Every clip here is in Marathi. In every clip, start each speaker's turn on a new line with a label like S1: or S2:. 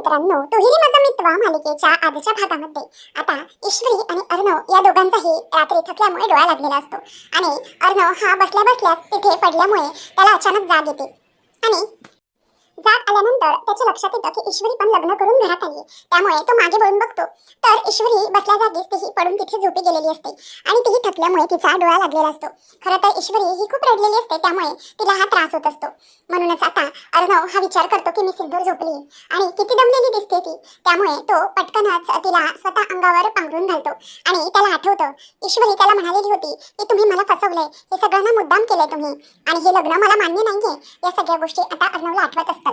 S1: मित्रांनो तुही माझा मित्र मालिकेच्या आजच्या भागामध्ये. आता ईश्वरी आणि अर्णव या दोघांचाही रात्री थकल्यामुळे डोळा लागलेला असतो. आणि अर्णव हा बसल्या बसल्याच तिथे पडल्यामुळे त्याला अचानक जाग येते. आणि जात आल्यानंतर त्याच्या लक्षात येतं की ईश्वरी पण लग्न करून घरात आली त्यामुळे तो मागे वळून बघतो. तर ईश्वरी बसल्या जागीच तीही पडून तिथे झोपी गेलेली असते. आणि तीही थकल्यामुळे तिचा डोळा लागलेला असतो. खरं तर ईश्वरी ही खूप रडलेली असते त्यामुळे तिला हा त्रास होत असतो. म्हणूनच आता अर्णव हा विचार करतो की मी सिंदूर झोपली. आणि किती दमलेली दिसते ती. त्यामुळे तो पटकनच तिला स्वतः अंगावर पांघरून घालतो. आणि त्याला आठवतं ईश्वरी त्याला म्हणालेली होती की तुम्ही मला फसवलंय. हे सगळ्यांना मुद्दाम केलंय तुम्ही. आणि हे लग्न मला मान्य नाहीये. या सगळ्या गोष्टी आता अर्णवला आठवत असतात.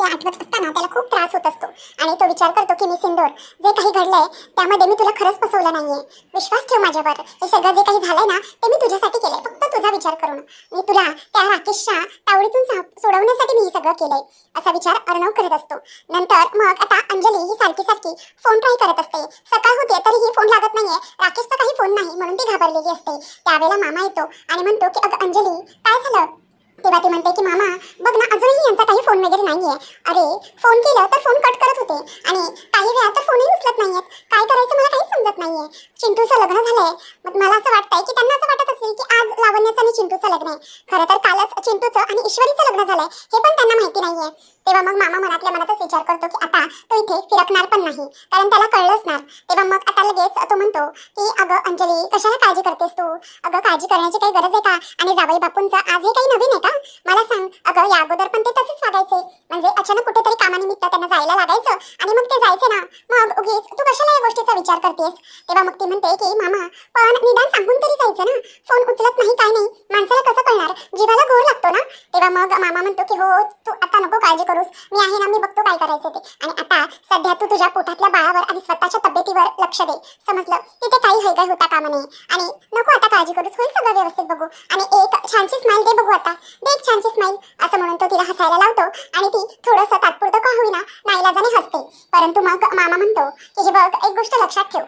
S1: ते आठवत असताना त्याला खूप त्रास होत असतो. आणि तो विचार करतो की मी सिंदूर जे काही घडलंय त्यामध्ये मी तुला खरंच फसवलं नाहीये. विश्वास ठेव माझ्यावर. हे सगळं जे काही झालंय ना ते मी तुझ्यासाठी केलंय. फक्त तुझा विचार करून. मी तुला त्या राकेशच्या तावडीतून सोडवण्यासाठी मी हे सगळं केलंय. असा विचार अर्णव करत असतो. नंतर मग आता अंजली ही सारखी सारखी फोन ट्राय करत असते. सकाळ होते तरीही फोन लागत नाहीये. राकेशचा काही फोन नाही म्हणून ती घाबरलेली असते. त्यावेळेला मामा येतो आणि म्हणतो की अगं अंजली काय झालं? तेव्हा ती म्हणते की मामा बघ ना अजूनही यांचा काही फोन वगैरे नाहीये. अरे फोन केलं तर फोन कट करत होते. आणि काही वेळा तर फोनही उचलत नाहीयेत. काय करायचं मला काहीच समजत नाहीये. चिंटूचं लग्न झालंय. मग मला असं वाटतंय की त्यांना असं वाटत असेल की आज लावण्याचं आणि चिंटूचं लग्न आहे. खरं तर कालच चिंटूचं आणि ईश्वरीचं लग्न झालंय. हे पण त्यांना माहिती नाहीये. तेव्हा मग मामा मनातल्या मनातच विचार करतो की आता तो इथे फिरकणार पण नाही. कारण त्याला कळलंच ना तेव्हा मग आता लगेच तो म्हणतो की अगं अंजली कशाला काळजी करतेस तू? अगं काळजी करण्याची काही गरज आहे का? आणि जावई बापूंचं आज हे काही नवीन आहे का? मला सांग. अगं या अगोदर पण ते तसेच वागायचे. म्हणजे अचानक कुठेतरी कामानिमित्त त्यांना जायला लागायचं आणि मग ते जायचे ना. मग उगीच तू कशाला या गोष्टीचा विचार करतेस? तेव्हा मग ती म्हणते की मामा पण निदान सांगून तरी जायचं ना. फोन उचलत नाही काय नाही. माणसाला कसं कळणार? जीवाला गोर लागतो ना. तेव्हा मग मामा म्हणतो की हो तू आता नको काळजी करूस. मी आहे ना मी बघतो काय करायचं ते. आणि आता सध्या तू तुझ्या पोटातल्या बाळावर आणि स्वतःच्या तब्येतीवर लक्ष दे. समजलं? तिथे काही हैगाई होता कामा नये. आणि नको आता काळजी करूस. होईल सगळं व्यवस्थित बघू. आणि एक छानशी स्माईल दे बघू आता. दे एक छानशी स्माईल असं म्हणून तो तिला हसायला लावतो. आणि ती थोडंसं तात्पुरतं का होईना नाईलाजाने हसते. परंतु मग मामा म्हणतो की हे बघ एक गोष्ट लक्षात ठेव.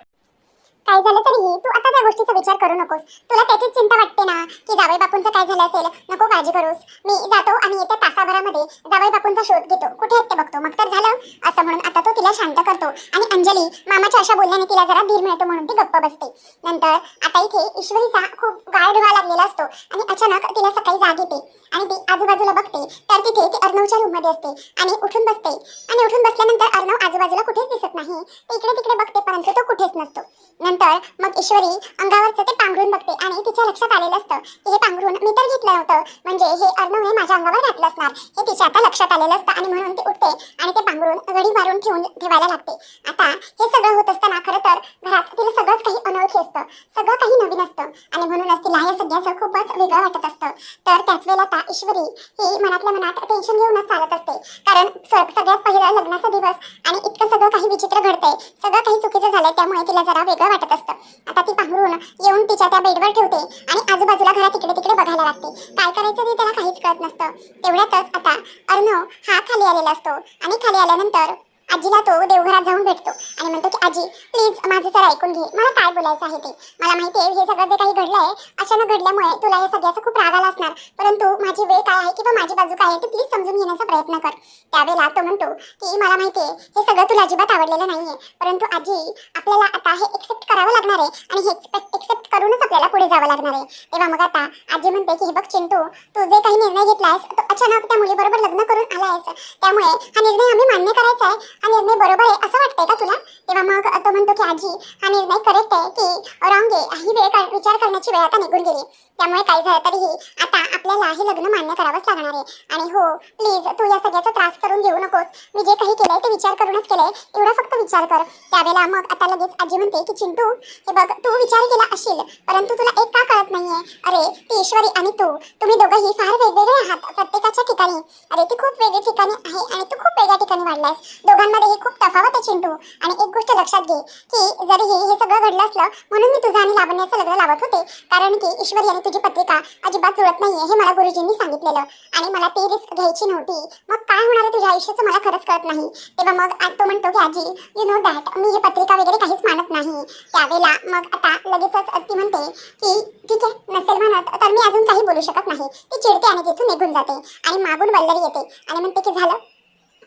S1: काय झालं तरीही तू आता त्या गोष्टीचा विचार करू नकोस. तुला त्याचीच चिंता वाटते ना की जावई बापूंचं काय झालं असेल नको काळजी करूस. मी जातो आणि येत्या तासाभरामध्ये जावई बापूंचा शोध घेतो. कुठे आहेत ते बघतो. मग तर झालं. असं म्हणून आता तो तिला शांत करतो. आणि अंजली मामाच्या अशा बोलण्याने तिला जरा धीर मिळतो म्हणून ती गप्प बसते. नंतर आता इथे ईश्वरीचा खूप गाळ डोळा लागलेला असतो. आणि अचानक तिला सकाळी जाग येते. आणि ती आजूबाजूला बघते तर तिथे ती अर्णवच्या रूममध्ये असते आणि उठून बसते. आणि उठून बसल्यानंतर अर्णव आजूबाजूला कुठेच दिसत नाही. ती इकडे तिकडे बघते परंतु तो कुठेच नसतो. नंतर मग ईश्वरी अंगावरचं ते पांघरून बघते आणि तिच्या लक्षात आलेलं असतं की हे पांघरून मी तर घेतलं होतं म्हणजे हे अर्णवने माझ्या अंगावर घातलं असणार. हे तिच्या आता लक्षात आलेलं असतं आणि म्हणून ती उठते आणि ते पांघरून गडी मारून ठेवून ठेवायला लागते. आता हे सगळं होत असताना खरं तर घरात तिला सगळंच काही अनोळखी असतं. सगळं काही नवीन असतं. आणि म्हणूनच तिला हे सगळ्याचं खूपच वेगळं वाटत असतं. तर त्याच वेळेला ईश्वरी ही मनातल्या मनात टेन्शन घेऊनच चालत असते. कारण सगळ्यात पहिला लग्नाचा दिवस आणि इतकं सगळं काही विचित्र घडतंय. सगळं काही चुकीचं झालंय त्यामुळे तिला जरा वेगळं वाटत असतं. आता ती पांघरून येऊन तिच्या त्या बेडवर ठेवते आणि आजूबाजूला घरात तिकडे तिकडे बघायला लागते. काय करायचं ते त्याला काहीच कळत नसतं. तेवढ्यातच आता अर्णव हा खाली आलेला असतो आणि खाली आल्यानंतर आजीला तो देवघरात जाऊन भेटतो. आणि म्हणतो की आजी प्लीज माझं जरा ऐकून घे. मला काय बोलायचं आहे ते? मला माहिती आहे हे सगळं जे काही घडलंय अचानक घडल्यामुळे तुला हे सगळ्याचा खूप राग आला असणार. परंतु माझी वेळ काय आहे किंवा माझी बाजू काय आहे ते प्लीज समजून घेण्याचा प्रयत्न कर. त्यावेळेला तो म्हणतो की मला माहिती आहे हे सगळं तुला अजिबात आवडलेलं नाहीये. परंतु आजी आपल्याला आता हे एक्सेप्ट करावं लागणार आहे आणि हे एक्सेप्ट करूनच आपल्याला पुढे जावं लागणार आहे. तेव्हा मग आता आजी म्हणते की हे बघ चिंटू तू जे काही निर्णय घेतलायस तो अचानक त्या मुलीबरोबर लग्न करून आलायस. त्यामुळे हा निर्णय आम्ही मान्य करायचा आहे. हा निर्णय बरोबर आहे. असं वाटतंय का तुला? तेव्हा मग तो म्हणतो की आजी हा निर्णय करेक्ट आहे की रॉंग आहे. ही वेळ विचार करण्याची वेळ आता निघून गेली. त्यामुळे काही झालं तरीही आता आपल्याला हे लग्न मान्य करावंच लागणार आहे. आणि हो प्लीज तू या सगळ्याचा त्रास करून घेऊ नकोस. मी जे काही केलंय ते विचार करूनच केलंय. एवढा फक्त विचार कर. त्यावेळेला मग आता लगेच आजी म्हणते की चिंटू हे बघ तू विचार केला असेल परंतु तुला एक का नाहीये. अरे ती ईश्वरी आणि तू. तुम्ही दोघंही फार वेगवेगळे आहात प्रत्येकाच्या ठिकाणी. अरे ती खूप वेगळी ठिकाणी आहे आणि तू खूप वेगळ्या ठिकाणी वाढलायस. दोघांमध्येही खूप तफावत आहे चिंटू. आणि एक गोष्ट लक्षात घे की जरी हे सगळं घडलं असलं म्हणून मी तुझं आणि लावण्याचं लग्न लावत होते. कारण की ईश्वरी आणि तुझी पत्रिका अजिबात जुळत नाहीये हे मला गुरुजींनी सांगितलेलं. आणि मला ती रिस्क घ्यायची नव्हती. मग काय होणार आहे तुझ्या आयुष्याचं मला खरंच कळत नाही. तेव्हा मग तो म्हणतो की आजी यू नो दॅट मी हे पत्रिका वगैरे काहीच मानत नाही. त्यावेळेला मग आता लगेचच ती म्हणते की ठीक आहे. नसेल म्हणत तर मी अजून काही बोलू शकत नाही. ती चिडते आणि तिथून निघून जाते. आणि मागून वल्लरी येते. आणि म्हणते की झालं.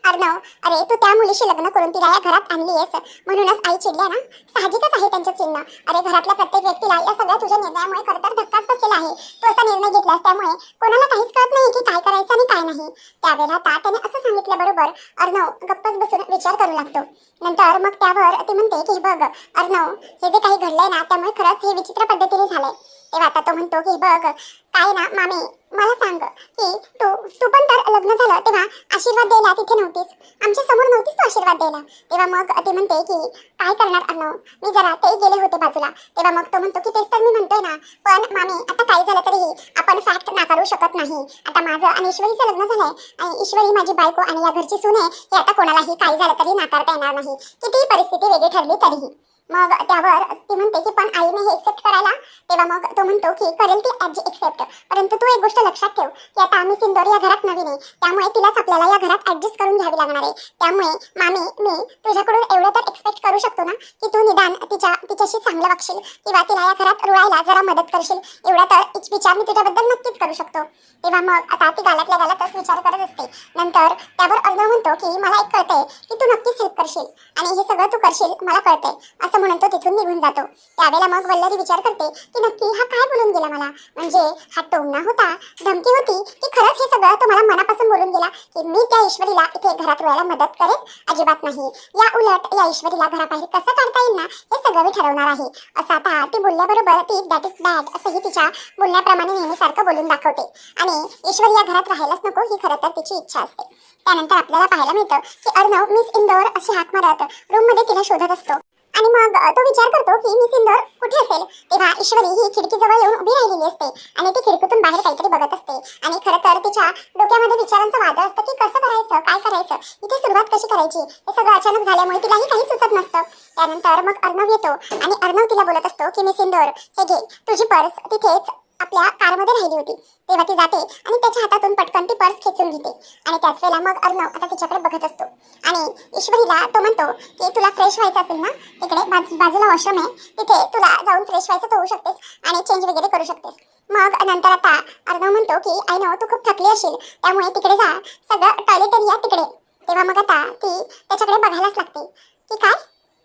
S1: अर्णव अरे तू त्या मुलीशी लग्न करून तिला या घरात आणली आहेस. म्हणूनच आई चिडल्या ना. साहजिकच आहे त्यांचं चिन्ह अरे घरातल्या प्रत्येक व्यक्तीला या सगळ्या तुझ्या निर्णयामुळे खरंतर धक्काच बसलेला आहे. तू असा निर्णय घेतलास त्यामुळे कोणाला काहीच कळत नाही की काय करायचं आणि काय नाही. त्यावेळेला ता त्याने असं सांगितलं बरोबर. अर्णव गप्पच बसून विचार करू लागतो. नंतर मग त्यावर ते म्हणते की बघ अर्णव हे जे काही घडलंय ना त्यामुळे खरंच हे विचित्र पद्धतीने झालंय. तेव्हा आता तो म्हणतो की बघ काय ना मामे मला सांग की तू तू पण तर लग्न झालं तेव्हा आशीर्वाद द्यायला तिथे नव्हतीस. आमच्यासमोर नव्हतीस तू आशीर्वाद द्यायला. तेव्हा मग ते म्हणते की काय करणार अन्न हो? मी जरा ते गेले होते बाजूला. तेव्हा मग तो म्हणतो की तेच तर मी म्हणतोय ना पण मामी आता काय झालं तरीही आपण फॅक्ट नाकारू शकत नाही. आता माझं आणि ईश्वरीचं लग्न झालंय आणि ईश्वरी माझी बायको आणि या घरची सून आहे हे आता कोणालाही काही झालं तरी नाकारता येणार नाही. कितीही परिस्थिती वेगळी ठरली तरीही. मग त्यावर ती म्हणते की पण आईने हे एक्सेप्ट करायला? तेव्हा मग तो म्हणतो की करेल ती आजी एक्सेप्ट परंतु तू एक गोष्ट लक्षात ठेव की आता आम्ही सिंदोर या घरात नवीन आहे त्यामुळे तिलाच आपल्याला या घरात ऍडजस्ट करून घ्यावी लागणार आहे. त्यामुळे मामी मी तुझ्याकडून एवढं तर एक्सपेक्ट करू शकतो ना की तू निदान तिच्या तिच्याशी चांगलं वागशील किंवा तिला या घरात रुळायला जरा मदत करशील एवढा तर विचार मी तुझ्याबद्दल नक्कीच करू शकतो. तेव्हा मग आता ती गालातल्या गालातच विचार करत असते. नंतर त्यावर अर्ध म्हणतो की मला एक कळतंय की तू नक्कीच हेल्प करशील आणि हे सगळं तू करशील मला कळतंय. असं म्हणून तो तिथून निघून जातो. त्यावेळेला मग वल्लरी विचार करते की नक्की हा काय बोलून गेला मला? म्हणजे हा टोमणा होता? धमकी होती? की खरंच हे सगळं तो मला मनापासून बोलून गेला की मी त्या ईश्वरीला इथे घरात रुळायला मदत करेन? अजिबात नाही. या उलट या ईश्वरीला घराबाहेर कसं काढता येईल ना? हे सगळं मी ठरवणार आहे. असं आता ती बोलल्याबरोबर ती दॅट इज बॅड असंही तिच्या बोलण्याप्रमाणे नेहमीसारखं बोलून दाखवते. आणि ईश्वरी या घरात राहायलाच नको ही खरं तर तिची इच्छा असते. त्यानंतर आपल्याला पाहायला मिळतं की अर्णव मिस इंदोर अशी हाक मारत रूममध्ये तिला शोधत असतो. आणि मग तो विचार करतो की मी सिंदूर कुठे असेल? तेव्हा ईश्वरी ही खिडकीजवळ येऊन उभी राहिलेली असते आणि ती खिडकीतून बाहेर काहीतरी बघत असते. आणि खरं तर तिच्या डोक्यामध्ये विचारांचं वादळ असतं की कसं करायचं काय करायचं इथे सुरुवात कशी करायची? हे सगळं अचानक झाल्यामुळे तिलाही काही सुचत नसतं. त्यानंतर मग अर्णव येतो आणि अर्णव तिला बोलत असतो की मी सिंदूर हे घे तुझी पर्स तिथेच आपल्या कारमध्ये राहिली होती. तेव्हा ती जाते आणि त्याच्या हातातून पटकन ती पर्स खेचून घेते. आणि त्याच वेळेला मग अर्णव आता तिच्याकडे बघत असतो. आणि ईश्वरीला तो म्हणतो की तुला फ्रेश व्हायचं असेल ना तिकडे बाजूला वॉशरूम आहे तिथे तुला जाऊन फ्रेश व्हायचं तर होऊ शकतेस आणि चेंज वगैरे करू शकतेस. मग नंतर आता अर्णव म्हणतो की आय नो तू खूप थकली असेल त्यामुळे तिकडे जा सगळं टॉयलेट एरिया तिकडे. तेव्हा मग आता ती त्याच्याकडे बघायलाच लागते. की काय?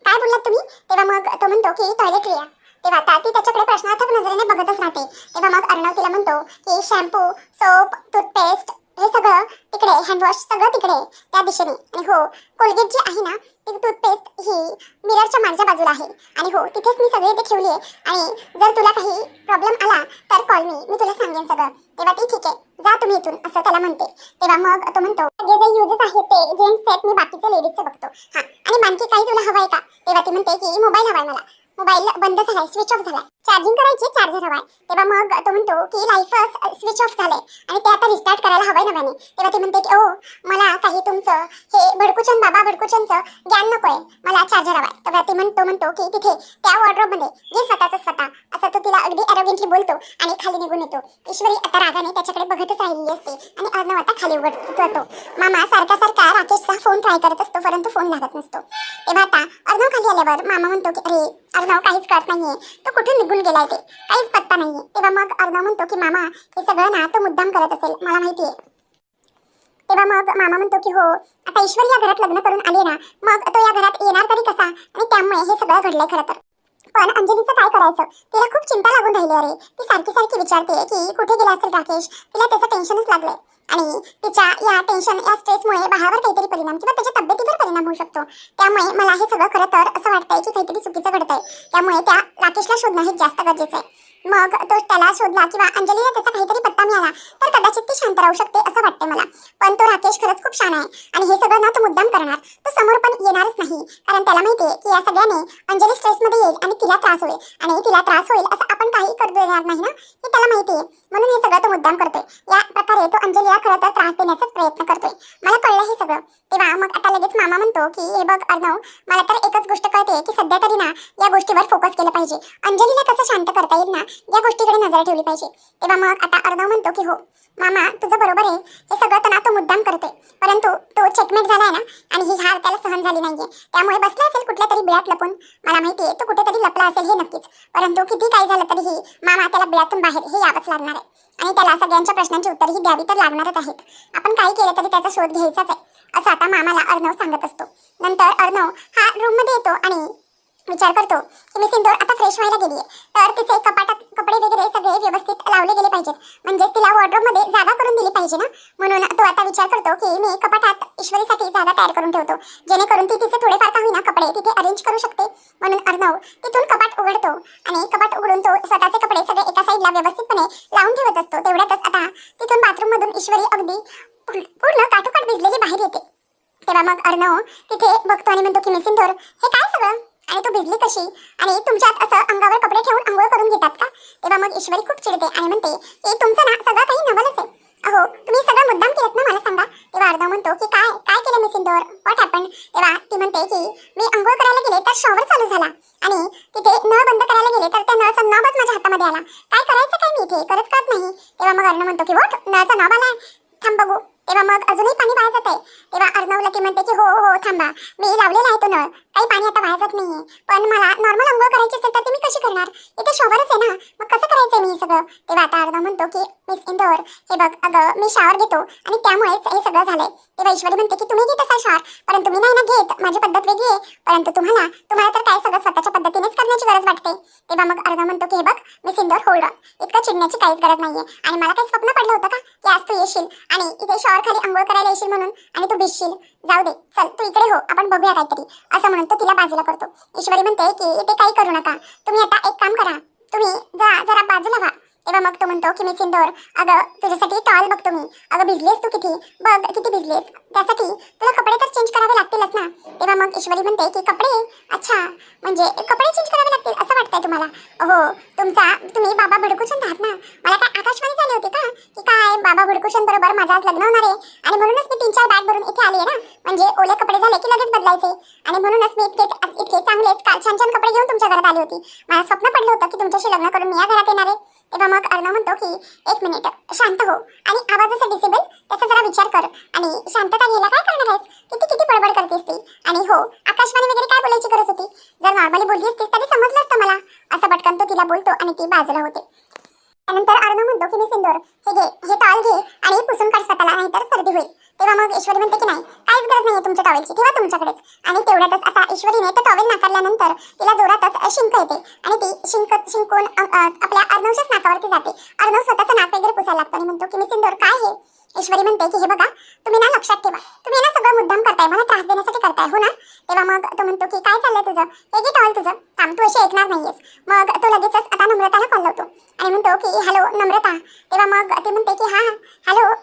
S1: काय बोललात तुम्ही? तेव्हा मग तो म्हणतो की टॉयलेट एरिया तेव्हा ताती त्याच्याकडे प्रश्नार्थक नजरेने बघतच राहते. तेव्हा मग अर्णव तिला म्हणतो की शॅम्पू सोप टूथपेस्ट हे सगळं तिकडे हँडवॉश सगळं तिकडे त्या दिशेने. आणि हो कोलगेट जी आहे ना ती टूथपेस्ट ही मिररच्या मागच्या बाजूला आहे. आणि हो तिथेच मी सगळे ते ठेवली आहे आणि जर तुला काही प्रॉब्लेम आला तर कॉल मी. मी तुला सांगेन सगळं. तेव्हा ती ठीक आहे. जा तुम्ही इथून असं त्याला म्हणते. तेव्हा मग तो म्हणतो जे जे युजेस आहेत ते जेंट्स आहेत मी बाकीचे लेडीजचं बघतो. हा. आणि आणखी काही तुला हवाय का? तेव्हा ती म्हणते की मोबाईल हवाय मला. मोबाईल बंद झालाय स्विच ऑफ झालाय. चार्जिंग करायची चार्जर हवाय. तेव्हा मग तो म्हणतो की लाईफच स्विच ऑफ झालंय. आणि ते आता रिस्टार्ट करायला हवंय नव्याने तेव्हा ते म्हणते की ओ मला काही तुमचं हे भडकुचन बाबा भडकुचनचं ज्ञान नकोय. मला चार्जर हवाय. तेव्हा ते म्हणतो म्हणतो की तिथे त्या वॉर्ड्रॉपमध्ये जे स्वतःच स्वतः असं तो तिला अगदी अरोगेंटली बोलतो आणि खाली निघून येतो. ईश्वरी आता रागाने त्याच्याकडे बघतच राहिलेली असते आणि अर्णव आता खाली उघडतो. मामा सारखा सारखा राकेशचा फोन ट्राय करत असतो परंतु फोन लागत नसतो. तेव्हा आता अर्णव खाली आल्यावर मामा म्हणतो की अरे अर्णव काहीच कळत नाहीये. तो कुठून निघून गेलाय ते. काहीच पत्ता नाहीये. तेव्हा मग अर्णव म्हणतो की मामा हे सगळं ना तो मुद्दाम करत असेल. मला माहितीये. तेव्हा मग मामा म्हणतो की हो आता ईश्वर या घरात लग्न करून आले ना मग तो या घरात येणार तरी कसा? आणि त्यामुळे हे सगळं घडलंय खरं तर. पण अंजलीचं काय करायचं? तिला खूप चिंता लागून राहिली अरे. ती सारखी सारखी विचारते की कुठे गेला असेल राकेश? तिला त्याचं टेन्शनच लागलंय. आणि तिच्या या टेन्शन या स्ट्रेसमुळे बाळावर काहीतरी परिणाम किंवा त्याच्या तब्येतीवर परिणाम होऊ शकतो. त्यामुळे मला हे सगळं खरं तर असं वाटतंय की काहीतरी चुकीचं घडतंय. त्यामुळे त्या राकेशला शोधणं हे जास्त गरजेचं आहे. मग तो त्याला शोधला किंवा अंजलीला त्याचा काहीतरी पत्ता मिळाला तर कदाचित ती शांत राहू शकते असं वाटतंय मला. पण तो राकेश खरंच खूप छान आहे आणि हे सगळं ना तो मुद्दाम करणार तो समोर पण येणारच नाही. कारण त्याला माहिती आहे की या सगळ्याने अंजली स्ट्रेसमध्ये येईल आणि तिला त्रास होईल. आणि तिला त्रास होईल असं आपण काही करू देणार नाही ना? हे त्याला माहिती आहे. म्हणून हे सगळं तो मुद्दाम करतोय. या प्रकारे तो अंजलीला खरं तर त्रास देण्याचाच प्रयत्न करतोय. मला कळलं हे सगळं. तेव्हा मग आता लगेच मामा म्हणतो की हे बघ अर्णव मला तर एकच गोष्ट कळते की सध्या तरी ना या गोष्टीवर फोकस केलं पाहिजे. अंजलीला कसं शांत करता येईल ना या गोष्टीकडे नजर ठेवली पाहिजे. तेव्हा मग आता अर्णव म्हणतो की हो मामा तुझं बरोबर आहे. हे सगळं तर ना तो मुद्दाम करतोय. परंतु तो चेकमेट झालाय ना आणि ही हार त्याला सहन झाली नाहीये. त्यामुळे बसला असेल कुठल्या तरी बिळात लपून. मला माहिती आहे तो कुठेतरी लपला असेल हे नक्कीच. परंतु किती काय झालं तरीही मामा त्याला बिळातून बाहेर हे यावंच लागणार आहे. आणि त्याला सगळ्यांच्या प्रश्नांची उत्तरही द्यावी तर लागणारच आहेत. आपण काही केलं तरी त्याचा शोध घ्यायचाच आहे असं आता मामाला अर्णव सांगत असतो. नंतर अर्णव हा रूममध्ये येतो आणि विचार करतो की मी सिंदूर आता फ्रेश व्हायला गेली तर तिचे कपाटात कपडे वगैरे सगळे व्यवस्थित लावले गेले पाहिजेत. म्हणजे तिला वॉर्ड्रोबमध्ये जागा करून दिली पाहिजे ना? म्हणून तो आता विचार करतो की मी कपाटात ईश्वरीसाठी जागा तयार करून ठेवतो. जेणेकरून ती तिचे थोडेफार का होईना कपडे तिथे अरेंज करू शकते. म्हणून अर्णव तिथून कपाट उघडतो आणि कपाट उघडून तो स्वतःचे कपडे सगळे एका साईडला व्यवस्थितपणे लावून ठेवत असतो. तेवढ्यातच आता तिथून बाथरूम मधून ईश्वरी अगदी पूर्ण पूर्ण काठोकाठ भिजलेली बाहेर येते. तेव्हा मग अर्णव तिथे बघतो आणि म्हणतो की मी सिंदूर हे काय सगळं? आणि तू भिजली कशी? आणि तुमच्यात असं अंगावर कपडे ठेवून आंघोळ करून घेतात का? तेव्हा मग ईश्वरी खूप चिडते आणि म्हणते की तुमचं ना सगळं काही नवलच आहे. अहो तुम्ही सगळं मुद्दाम केलं ना मला सांगा. तेव्हा अर्णव म्हणतो की काय काय केलं मी सिंदूर व्हॉट हॅपन तेव्हा ती म्हणते की मी आंघोळ करायला गेले तर शॉवर चालू झाला आणि तिथे नळ बंद करायला गेले तर त्या नळचा नॉबच माझ्या हातामध्ये आला. काय करायचं काय मी इथे? करत करत नाही. तेव्हा मग अर्ण म्हणतो की वॉट? नळचा नॉब आला थांब बघू. तेव्हा मग अजूनही पाणी वाया जात आहे. तेव्हा अर्णवला ती म्हणते की हो हो, हो थांबा. मी लावलेला आहे तो नळ काही पाणी आता वाया जात नाहीये. पण मला नॉर्मल अंघोळ करायची असेल तर ते मी कशी करणार? इथे शॉवरच आहे ना. मग कसं करायचंय मी हे सगळं? तेव्हा आता अर्णव म्हणतो की मिस इंदोर हे बघ अगं मी शॉवर घेतो आणि त्यामुळेच हे सगळं झालंय. तेव्हा ईश्वरी म्हणते की तुम्ही घेत असाल शॉवर परंतु मी नाही ना घेत. माझी पद्धत वेगळी आहे. परंतु तुम्हाला तुम्हाला तर काय सगळं स्वतःच्या पद्धतीनेच करण्याची गरज वाटते. तेव्हा मग अर्णव म्हणतो की हे बघ मी सिंदोर होल्ड इतकं चिडण्याची काहीच गरज नाहीये. आणि मला काही स्वप्न पडलं होतं का? की आज तू येशील आणि इथे शॉवर खाली अंघोळ करायला येशील म्हणून आणि तू भिजशील. जाऊ दे चल तू इकडे हो आपण बघूया काहीतरी. असं म्हणून तो तिला बाजूला करतो. ईश्वरी म्हणते की ते काही करू नका. तुम्ही आता एक काम करा. तुम्ही जा जरा बाजूला व्हा. तेव्हा मग तो म्हणतो की मी सिंदोर अगं तुझ्यासाठी टॉल बघतो मी. अगं भिजलेस तू किती? बघ किती भिजलीस? त्यासाठी तुला कपडे तर चेंज करावे लागतीलच ना. तेव्हा मग ईश्वरी म्हणते की कपडे? अच्छा. म्हणजे कपडे चेंज करावे लागतील असं वाटतंय तुम्हाला. हो तुमचा तुम्ही बाबा भडकुचंद आहात ना. मला काय आकाशवाणी झाली होती का? की काय बाबा भडकुचंद बरोबर माझं आज लग्न होणार आहे. आणि म्हणूनच मी तीन चार बॅग भरून इथे आली आहे ना. म्हणजे ओले कपडे झाले की लगेच बदलायचे. आणि म्हणूनच मी इतके इतके चांगलेच छान छान कपडे घेऊन तुमच्या घरात आली होती. मला स्वप्न पडलं होतं की तुमच्याशी लग्न करून मी या घरात येणार आहे. तेव्हा मग अर्णव म्हणतो की एक मिनिट शांत हो. आणि आवाजाचा डिसेबल त्याचा जरा विचार कर. आणि शांतता घ्यायला काय करणार आहेस? किती किती बडबड करतेस ती? आणि हो आकाशवाणी वगैरे काय बोलायची गरज होती? जर नॉर्मली बोलली असतीस तरी समजलं असतं मला. असं पटकन तो तिला बोलतो आणि ती बाजूला होते. त्यानंतर अर्णव म्हणतो की मी सिंदूर हे घे हे टॉल घे आणि पुसून काढ स्वतःला नाहीतर सर्दी होईल. तेव्हा मग ईश्वरी म्हणते की नाही काहीच गरज नाहीये तुमच्या टॉवेलची ठेवा तुमच्याकडेच. आणि तेवढ्यातच आता ईश्वरीने तो टॉवेल नाकारल्यानंतर तिला जोरातच शिंक येते. आणि ती शिंक शिंकून आपल्या अर्णवच्याच नाकावरती जाते. अर्णव स्वतःचं नाक वगैरे पुसायला लागतो. आणि म्हणतो की मी सिंदूर काय हे? ईश्वरी म्हणते की हे बघा तुम्ही ना लक्षात ठेवा. तुम्ही ना सगळं मुद्दाम करताय मला त्रास देण्यासाठी करताय हो ना? तेव्हा मग तो म्हणतो की काय चाललंय तुझं? हे जे टॉवेल तुझं काम तू अशी ऐकणार नाहीयेस. मग तो लगेचच आता नम्रताला कॉल लावतो. आणि म्हणतो की हॅलो नम्रता. तेव्हा मग ते म्हणते की हा हॅलो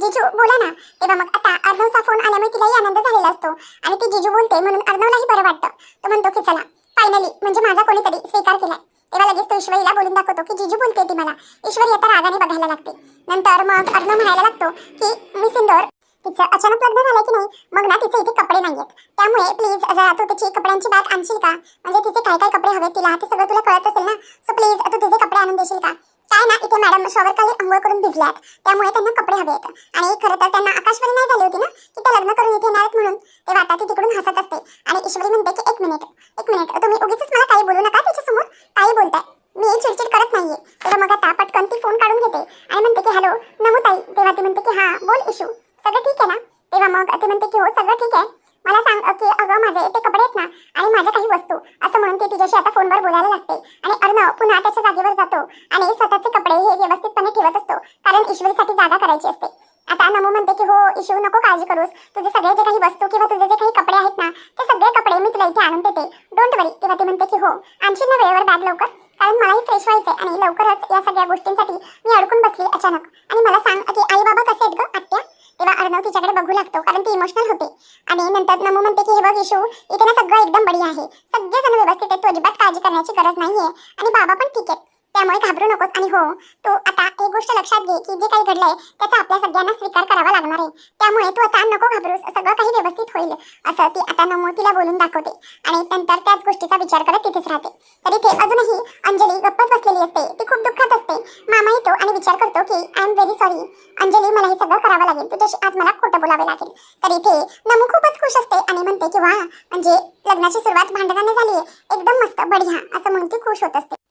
S1: जिजू बोला ना. तेव्हा मग आता अर्णवचा फोन आल्यामुळे तिलाही आनंद झालेला असतो. आणि ती जिजू बोलते म्हणून अर्णवलाही बरं वाटतं. तो म्हणतो की चला फायनली म्हणजे माझा कोणीतरी स्वीकार केलाय. तेव्हा लगेच तो ईश्वरीला बोलून दाखवतो की जिजू बोलते ती मला. ईश्वरी आता रागाने बघायला लागते. नंतर मग अर्णव म्हणायला लागतो की मी सिंदोर तिचं अचानक लग्न झालं की नाही? मग ना तिचे इथे कपडे नाहीयेत. त्यामुळे प्लीज जरा तू तिची कपड्यांची बॅग आणशील का? म्हणजे तिचे काय काय कपडे हवेत? तिला ते सगळं तुला कळत असेल ना? सो प्लीज तू तिचे कपडे आणून देशील का? काय ना इथे मॅडम शॉवर काही अंघोळ करून भिजल्यात. त्यामुळे त्यांना कपडे हवे आहेत. आणि खरं तर त्यांना आकाशवाणी नाही झाली होती ना की ते लग्न करून इथे येणार आहेत म्हणून. ते आता ती तिकडून हसत असते. आणि ईश्वरी म्हणते की एक मिनिट एक मिनिट तुम्ही उगीच मला काही बोलू नका त्याच्यासमोर. काही बोलताय. मी चिडचिड करत नाहीये. तेव्हा मग आता पटकन ती फोन काढून घेते आणि म्हणते की हॅलो नमुताई तेव्हा ती म्हणते की हा बोल इशू सगळं ठीक आहे ना? तेव्हा मग ते म्हणते की हो सगळं ठीक आहे. मला सांग की अगं माझे ते कपडे आहेत ना आणि माझ्या काही वस्तू असं म्हणून ती तिच्याशी आता फोनवर बोलायला लागते. आणि अर्णव पुन्हा त्याच्या जागेवर जातो आणि स्वतःचे कपडे हे व्यवस्थितपणे ठेवत असतो कारण ईश्वरीसाठी जागा करायची असते. आता नमो म्हणते की हो इशू नको काळजी करूस. तुझे सगळे जे काही वस्तू किंवा तुझे जे काही कपडे आहेत ना ते सगळे कपडे मी तुला इथे आणून देते. डोंट वरी तेव्हा ती म्हणते की हो आणखी ना वेळेवर बॅग लवकर? कारण मलाही फ्रेश व्हायचंय आणि लवकरच या सगळ्या गोष्टींसाठी मी अडकून बसली अचानक. आणि मला सांग की आई बाबा कसे आहेत ग आत्या? तेव्हा अर्णव तिच्याकडे बघू लागतो कारण ती इमोशनल होते. आणि नंतर नमू म्हणते की हे बघ इशू इथे ना सगळं एकदम बढिया आहे. सगळेजण व्यवस्थित आहेत. तू अजिबात काळजी करण्याची गरज नाहीये. आणि बाबा पण ठीक आहेत. त्यामुळे घाबरू नकोस. आणि हो तू आता एक गोष्ट लक्षात घे की जे काही घडलंय त्याचा आपल्या सगळ्यांना स्वीकार करावा लागणार आहे. त्यामुळे तू आता नको घाबरूस. सगळं काही व्यवस्थित होईल. असं ती आता नमो तिला बोलून दाखवते. आणि नंतर त्याच गोष्टीचा विचार करत तिथेच राहते. तर इथे अजूनही अंजली गप्पच बसलेली असते. ती खूप दुःखात असते. मामा येतो आणि विचार करतो की I am very sorry Anjali मला हे सगळं करावं लागेल. तुझ्याशी आज मला खोटं बोलावे लागेल. तर इथे नमू खूपच खुश असते आणि म्हणते की वा म्हणजे लग्नाची सुरुवात भांडणाने झाली एकदम मस्त बढिया. असं म्हणून ती खुश होत असते.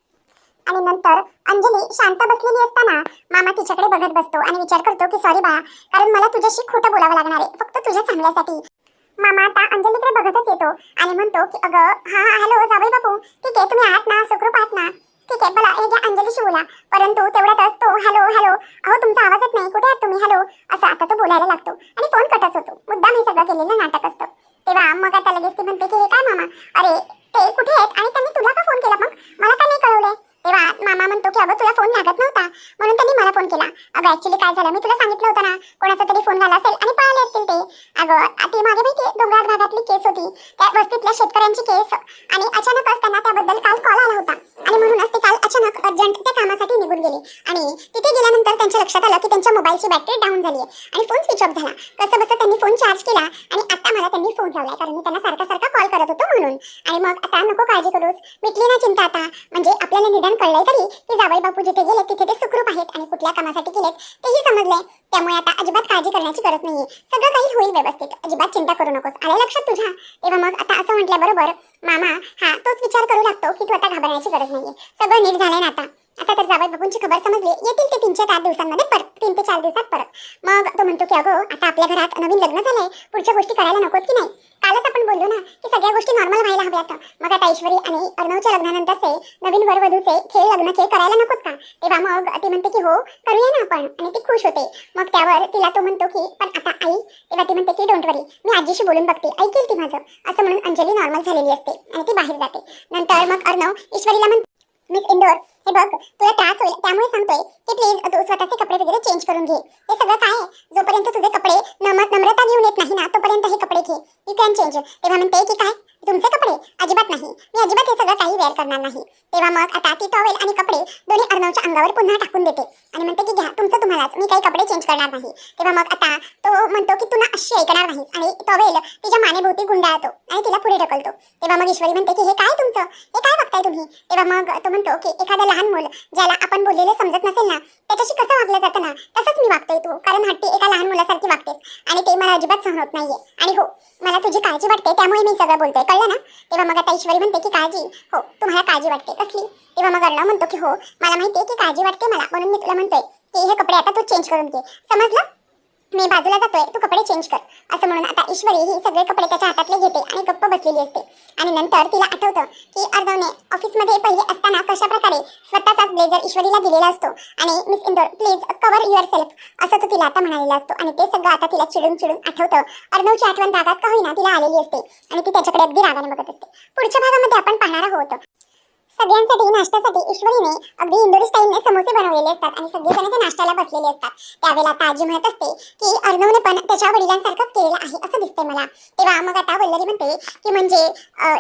S1: आणि नंतर अंजली शांत बसलेली असताना मामा तिच्याकडे बघत बसतो आणि विचार करतो की सॉरी बाळा कारण मला तुझ्याशी खोटं बोलावं लागणार आहे फक्त तुझ्या चांगल्यासाठी. मामा आता अंजलीकडे बघतच येतो आणि म्हणतो की अगं हा हॅलो जावई बापू. ठीक आहे तुम्ही आहात ना? सुखरूप आहात ना? ठीक आहे बोला हे घ्या अंजलीशी बोला. परंतु तेवढ्यातच तो हॅलो हॅलो अहो तुमचा आवाजच नाही. कुठे आहात तुम्ही? हॅलो असं आता तो बोलायला लागतो आणि फोन कटच होतो. मुद्दाम हे सगळं केलेलं नाटक असतं. तेव्हा मग आता लगेच ती म्हणते की हे काय मामा? अरे ते कुठे आहेत आणि त्यांनी तुला का फोन केला मग मला का नाही कळवलंय तेव्हा मामा म्हणतो की अगं तुला फोन लागत नव्हता. म्हणून त्यांनी मला फोन केला. अगं ऍक्च्युली काय झालं? मी तुला सांगितलं होतं ना कोणाचा तरी फोन झाला असेल आणि पळाले असतील ते. अगं ते मागे माहिती डोंगराळ भागातली केस होती. त्या वस्तीतल्या शेतकऱ्यांची केस. आणि अचानकच त्यांना त्याबद्दल काल कॉल आला होता. आणि म्हणूनच ते काल अचानक अर्जंट त्या कामासाठी निघून गेले. आणि तिथे गेल्यानंतर त्यांच्या लक्षात आलं की त्यांच्या मोबाईलची बॅटरी डाऊन झाली आहे आणि फोन स्विच ऑफ झाला. कसं बसं त्यांनी फोन चार्ज केला आणि आता मला त्यांनी फोन लावलाय कारण मी त्यांना सारखा सारखा कॉल करत होतो म्हणून. आणि मग आता नको काळजी करूस. मिटली ना चिंता आता. म्हणजे आपल्याला निदान कळलंय तरी की जावई बापू जिथे गेले तिथे ते सुखरूप आहेत आणि कुठल्या कामासाठी गेलेत तेही समजले त्यामुळे आता अजिबात काळजी करण्याची गरज नाहीये. सगळं काही होईल व्यवस्थित. अजिबात चिंता करू नकोस. आले लक्षात तुझ्या. तेव्हा मग आता असं म्हटल्याबरोबर मामा हा तोच विचार करू लागतो की तू आता घाबरण्याची गरज नाहीये. सगळं नीट झालंय ना आता. आता तर जावई बापूंची खबर समजली येतील ते तीन चार दिवसांमध्ये परत तीन ते चार दिवसात परत. मग तो म्हणतो की अगो आता आपल्या घरात नवीन लग्न झालंय पुढच्या गोष्टी करायला नकोत की नाही? कालच आपण बोललो ना की सगळ्या गोष्टी नॉर्मल व्हायला हव्यात. मग आता ऐश्वरी आणि अर्णवच्या लग्नानंतरचे नवीन वरवधूचे खेळ लग्न खेळ करायला नकोत का? तेव्हा मग ते म्हणते की हो करूया ना आपण. आणि ती खुश होते. मग त्यावर तिला तो म्हणतो की पण आता आई तेव्हा ती म्हणते की डोंट वरी मी आजीशी बोलून बघते. ऐकेल ती माझं. असं म्हणून अंजली नॉर्मल झालेली असते आणि ती बाहेर जाते. नंतर मग अर्णव ईश्वरीला म्हणते मिस इंदोर हे बघ तुला त्रास होईल त्यामुळे सांगतोय की प्लीज तू स्वतःचे कपडे वगैरे चेंज करून घे. हे सगळं काय जोपर्यंत तुझे कपडे नम नम्रता घेऊन येत नाही ना तोपर्यंत हे कपडे घे. यू कॅन चेंज तेव्हा म्हणते की काय? तुमचे कपडे अजिबात नाही. मी अजिबात हे सगळं काही वेअर करणार नाही. तेव्हा मग आता ती टॉवेल आणि कपडे दोन्ही अर्णवच्या अंगावर पुन्हा टाकून देते. आणि म्हणते की घ्या तुमचं तुम्हालाच. मी काही कपडे चेंज करणार नाही. तेव्हा मग आता तो म्हणतो की तुला अशी ऐकणार नाही आणि टॉवेल तिच्या मानेभोवती गुंडाळतो आणि तिला पुढे ढकलतो. तेव्हा मग ईश्वरी म्हणते की हे काय तुमचं? हे काय बघताय तुम्ही? तेव्हा मग तो म्हणतो की एखादं लहान मुल ज्याला आपण बोललेले समजत नसेल ना त्याच्याशी कसं वागलं जातं ना तसंच मी वागतोय तू. कारण हट्टी एका लहान मुलासारखी वागतेस आणि ते मला अजिबात सहन होत नाहीये. आणि हो मला तुझी काळजी वाटते त्यामुळे मी सगळं बोलतोय. कळलं ना? तेव्हा मग आता ईश्वरी म्हणते की काळजी. हो तुम्हाला काळजी वाटते कसली? तेव्हा मग अर्णव म्हणतो की हो मला माहितीये की काळजी वाटते मला. म्हणून मी तुला म्हणतोय की हे कपडे आता तू चेंज करून घे. समजलं? मी बाजूला जातोय तू कपडे चेंज कर. असं म्हणून आता ईश्वरी ही सगळे कपडे त्याच्या हातातले घेते आणि गप्प बसलेली असते. आणि नंतर तिला आठवतं की अर्धवने ऑफिसमध्ये पहिले असताना कशा प्रकारे स्वतःचाच ब्लेझर ईश्वरीला दिलेला असतो. आणि Miss Indore please cover yourself असं तो तिला आता म्हणालेला असतो. आणि ते सगळं आता तिला चिडून चिडून आठवतं. अर्णवची आठवण रागात का होईना तिला आलेली असते. आणि ती त्याच्याकडे अगदी रागाने बघत असते. पुढच्या भागामध्ये आपण पाहणार आहोत. सगळ्यांसाठी नाश्त्यासाठी ईश्वरीने अगदी इंदोरी स्टाईलने समोसे बनवलेले असतात आणि सगळेजण ते नाश्त्याला बसलेले असतात. त्यावेळेला आता आजी म्हणत असते की अर्णवने पण त्याच्या वडिलांसारखंच केलेलं आहे असं दिसतंय मला. तेव्हा मग आता वल्लरी म्हणते की म्हणजे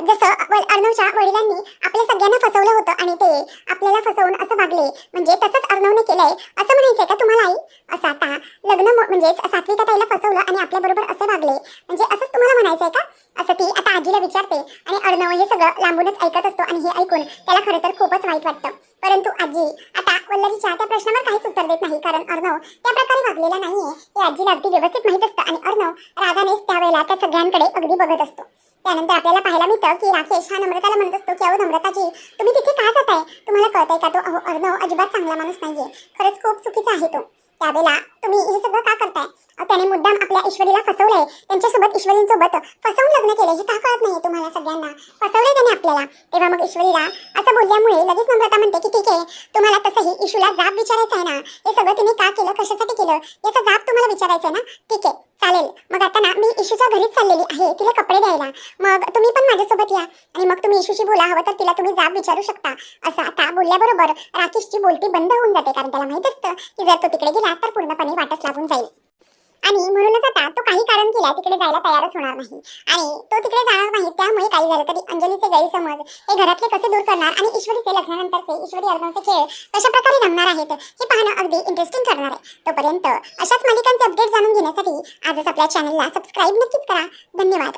S1: जसं अर्णवच्या वडिलांनी आपल्या सगळ्यांना फसवलं होतं आणि ते आपल्याला फसवून असं वागले म्हणजे तसंच अर्णवने केलंय असं म्हणायचंय का तुम्हाला आई? असं आता लग्न म्हणजेच म्हणजे सात्विका ताईला फसवलं आणि आपल्याबरोबर असं वागले म्हणजे असंच तुम्हाला म्हणायचंय का? असं ती आजीला विचारते आणि अर्णव हे सगळं लांबूनच ऐकत असतो आणि हे ऐकून त्याला खरं तर खूपच वाईट वाटतं. परंतु आजी आता वल्लरीच्या त्या प्रश्नावर काहीच उत्तर देत नाही कारण अर्णव त्या प्रकारे वागलेला नाहीये. हे आजीला अगदी व्यवस्थित माहीत असतं आणि अर्णव रागानेच त्यावेळेला त्या सगळ्यांकडे अगदी बघत असतो. त्यानंतर आपल्याला पाहायला मिळतं की राकेश हा नम्रताला म्हणत असतो की अहो नम्रताजी तुम्ही तिथे का जाताय? तुम्हाला कळतंय का तो? अहो अर्णव अजिबात चांगला माणूस नाहीये. खरंच खूप चुकीचा आहे तो. त्यावेळेला तुम्ही हे सगळं का करताय? त्याने मुद्दाम आपल्या ईश्वरीला फसवलंय. त्यांच्यासोबत ईश्वरींसोबत फसवून लग्न केलं हे का कळत नाही तुम्हाला सगळ्यांना? फसवलंय त्याने आपल्याला. तेव्हा मग ईश्वरीला असं बोलल्यामुळे लगेच नम्रता म्हणते की ठीक आहे तुम्हाला तसंही इशूला जाब विचारायचा आहे ना? हे सगळं तिने का केलं? कशासाठी केलं? याचा जाब तुम्हाला विचारायचा आहे ना? ठीक आहे चालेल. मग आता ना मी इशूच्या घरीच चाललेली आहे. तिला कपडे द्यायला. मग तुम्ही पण माझ्यासोबत या. आणि मग तुम्ही इशूशी बोला हवं तर तिला तुम्ही जाब विचारू शकता. असं आता बोलल्याबरोबर राकेशची बोलती बंद होऊन जाते. कारण त्याला माहीत असतं की जर तो तिकडे गेला तर पूर्णपणे वाटच लागून जाईल. आणि म्हणूनच आता तो काही कारण केला तिकडे जायला तयारच होणार नाही. आणि तो तिकडे जाणार नाही त्यामुळे काही झालं तरी अंजलीचे गैरसमज हे घरातले कसे दूर करणार आणि ईश्वरीचे लग्नानंतरचे ईश्वरी अर्णवचे खेळ कशा प्रकारे रंगणार आहेत हे पाहणं अगदी इंटरेस्टिंग करणार आहे. तोपर्यंत अशाच मालिकांचे अपडेट जाणून घेण्यासाठी आजच आपल्या चॅनलला सबस्क्राईब नक्कीच करा. धन्यवाद.